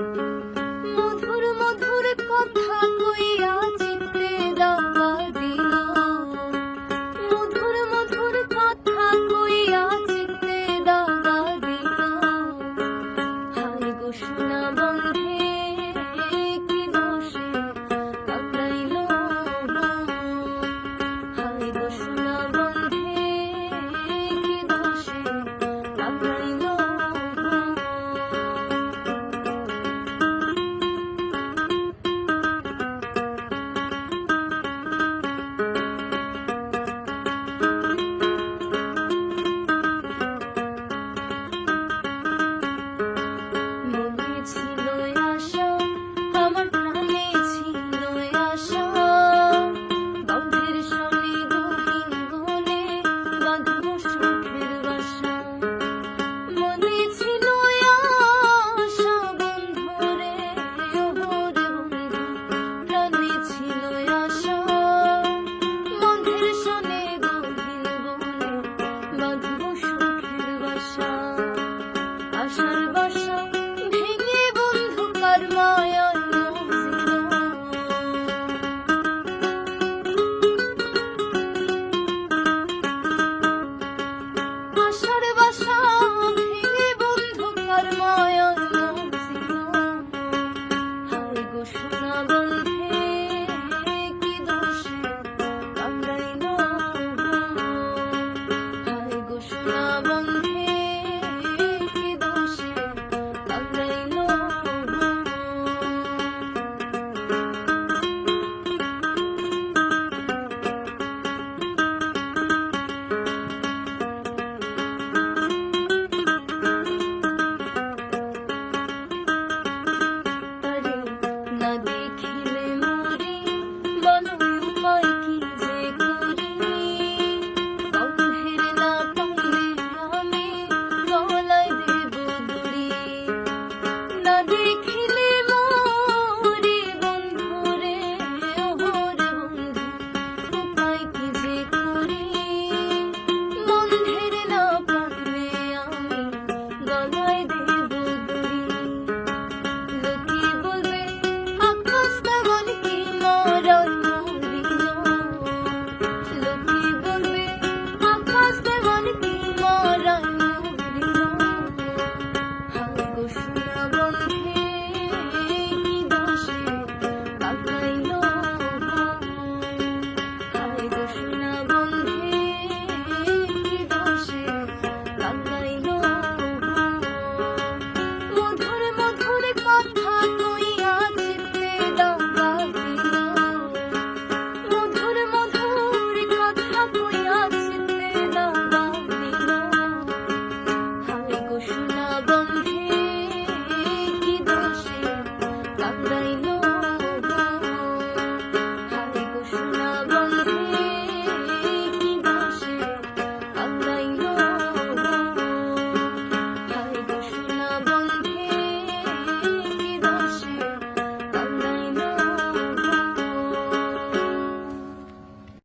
মধুর মধুর কথা কইয়া চিত্তে দাবা দিলা। মধুর মধুর কথা কইয়া চিত্তে দাবা দিলা। হাই গো সোনা বন্ধে, কি দোষে পাকাইল হাই গো সোনা বন্ধে, কি দোষে পাকাইল yeah Agrai